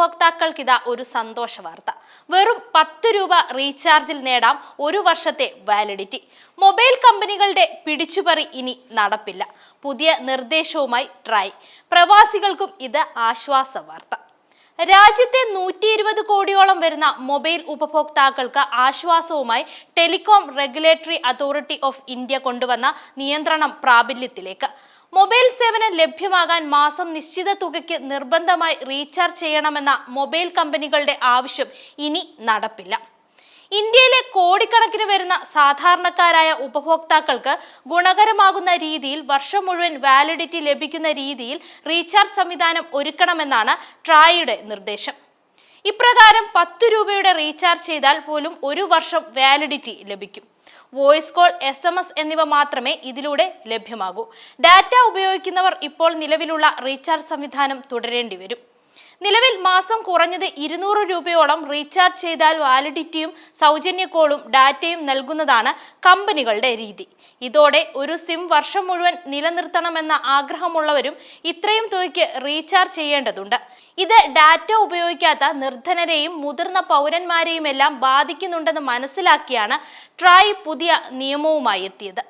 ഉപഭോക്താക്കൾക്കിതാ ഒരു സന്തോഷ വാർത്ത. വെറും പത്ത് രൂപ റീചാർജിൽ നേടാം ഒരു വർഷത്തെ വാലിഡിറ്റി. മൊബൈൽ കമ്പനികളുടെ പിടിച്ചുപറി ഇനി നടപ്പില്ല. പുതിയ നിർദ്ദേശവുമായി ട്രൈ. പ്രവാസികൾക്കും ഇത് ആശ്വാസ വാർത്ത. രാജ്യത്തെ നൂറ്റി ഇരുപത് കോടിയോളം വരുന്ന മൊബൈൽ ഉപഭോക്താക്കൾക്ക് ആശ്വാസവുമായി telecom regulatory authority of India കൊണ്ടുവന്ന നിയന്ത്രണം പ്രാബല്യത്തിലേക്ക്. മൊബൈൽ സേവനം ലഭ്യമാകാൻ മാസം നിശ്ചിത തുകയ്ക്ക് നിർബന്ധമായി റീചാർജ് ചെയ്യണമെന്ന മൊബൈൽ കമ്പനികളുടെ ആവശ്യം ഇനി നടപ്പില്ല. ഇന്ത്യയിലെ കോടിക്കണക്കിന് വരുന്ന സാധാരണക്കാരായ ഉപഭോക്താക്കൾക്ക് ഗുണകരമാകുന്ന രീതിയിൽ വർഷം മുഴുവൻ വാലിഡിറ്റി ലഭിക്കുന്ന രീതിയിൽ റീചാർജ് സംവിധാനം ഒരുക്കണമെന്നാണ് ട്രായുടെ നിർദ്ദേശം. ഇപ്രകാരം പത്ത് രൂപയുടെ റീചാർജ് ചെയ്താൽ പോലും ഒരു വർഷം വാലിഡിറ്റി ലഭിക്കും. Voice call S M S എന്നിവ മാത്രമേ ഇതിലൂടെ ലഭ്യമാകൂ. ഡാറ്റ ഉപയോഗിക്കുന്നവർ ഇപ്പോൾ നിലവിലുള്ള റീചാർജ് സംവിധാനം തുടരേണ്ടി വരും നിലവിൽ മാസം കുറഞ്ഞത് ഇരുന്നൂറ് രൂപയോളം റീചാർജ് ചെയ്താൽ വാലിഡിറ്റിയും സൗജന്യ കോളും ഡാറ്റയും നൽകുന്നതാണ് കമ്പനികളുടെ രീതി. ഇതോടെ ഒരു സിം വർഷം മുഴുവൻ നിലനിർത്തണമെന്ന ആഗ്രഹമുള്ളവരും ഇത്രയും തുകയ്ക്ക് റീചാർജ് ചെയ്യേണ്ടതുണ്ട്. ഇത് ഡാറ്റ ഉപയോഗിക്കാത്ത നിർധനരെയും മുതിർന്ന പൗരന്മാരെയും എല്ലാം ബാധിക്കുന്നുണ്ടെന്ന് മനസ്സിലാക്കിയാണ് ട്രായ് പുതിയ നിയമവുമായി എത്തിയത്.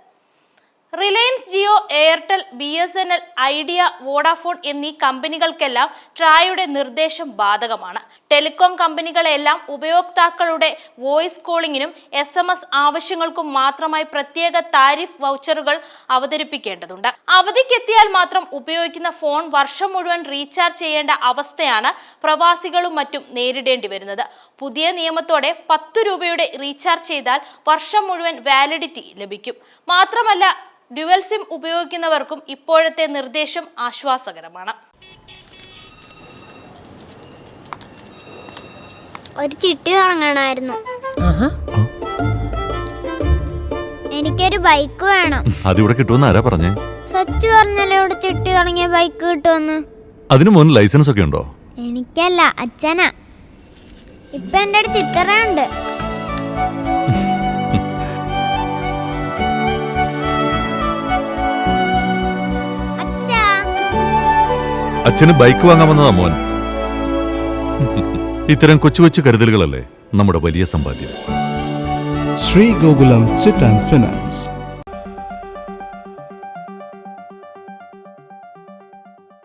Reliance Jio Airtel B S N L Idea Vodafone എന്നീ കമ്പനികൾക്കെല്ലാം ട്രായുടെ നിർദ്ദേശം ബാധകമാണ്. ടെലികോം കമ്പനികളെല്ലാം ഉപയോക്താക്കളുടെ വോയിസ് കോളിംഗിനും എസ് എം എസ് ആവശ്യങ്ങൾക്കും മാത്രമായി പ്രത്യേക താരിഫ് വൗച്ചറുകൾ അവതരിപ്പിക്കേണ്ടതുണ്ട്. അവധിക്കെത്തിയാൽ മാത്രം ഉപയോഗിക്കുന്ന ഫോൺ വർഷം മുഴുവൻ റീചാർജ് ചെയ്യേണ്ട അവസ്ഥയാണ് പ്രവാസികളും മറ്റും നേരിടേണ്ടി വരുന്നത്. പുതിയ നിയമത്തോടെ പത്ത് രൂപയുടെ റീചാർജ് ചെയ്താൽ വർഷം മുഴുവൻ വാലിഡിറ്റി ലഭിക്കും. മാത്രമല്ല ഡ്യുവൽ സിം ഉപയോഗിക്കുന്നവർക്കും ഇപ്പോഴത്തെ നിർദ്ദേശം ആശ്വാസകരമാണ്. ഒരു ചിട്ടി തുടങ്ങണമായിരുന്നു എനിക്കൊരു ബൈക്ക് വേണം. അതിവിടെ കിട്ടുമെന്ന് ആരാ പറഞ്ഞേ? സച്ചു പറഞ്ഞല്ലോ ഇവിടെ ചിട്ടി തുടങ്ങിയ ബൈക്ക് കിട്ടുമെന്ന്. അതിനു മുൻ ലൈസൻസ് ഒക്കെ ഉണ്ടോ? എനിക്കല്ല അച്ഛനാ. ഇപ്പൊ എന്റെ അടുത്ത് ഇത്രയുണ്ട്. അച്ഛന് ബൈക്ക് വാങ്ങാൻ വന്നതാ മോൻ. ഇത്തരം കൊച്ചു കൊച്ചു കരുതലുകളല്ലേ നമ്മുടെ വലിയ സമ്പാദ്യം. Shri Gokulam chit and Finance